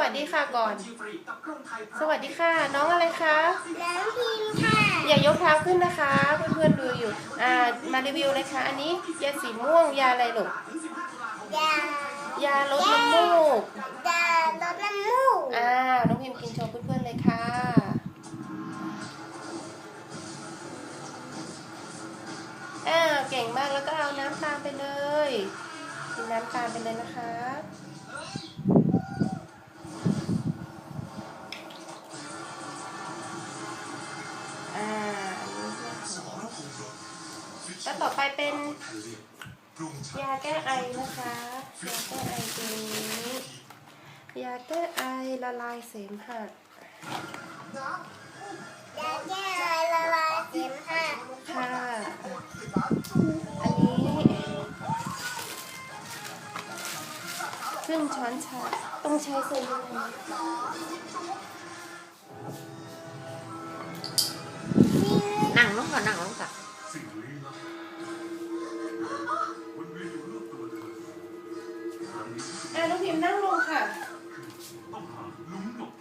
วัสดีค่ะก่อน สวัสดีค่ะ น้องอะไรคะน้ำพิมพ์ค่ะ อย่ายกเท้าขึ้นนะคะ เพื่อนๆดูอยู่ อ่า มารีวิวเลยค่ะ อันนี้ยาสีม่วงยาอะไรลูก ยา ยาลดน้ำมูก ยาลดน้ำมูก อ่า น้องพิมพ์กินโชว์เพื่อนๆเลยค่ะอ่าเก่งมากแล้วก็เอาน้ำตามไปเลยกินน้ำตามไปเลยนะคะ แล้วต่อไปเป็นยาแก้ไอนะคะ ยาแก้ไอตัวนี้ ยาแก้ไอละลายเสมหะ ยาแก้ไอละลายเสมหะ ค่ะ อันนี้ครึ่งช้อนชา ต้องใช้โซเดียม อะน้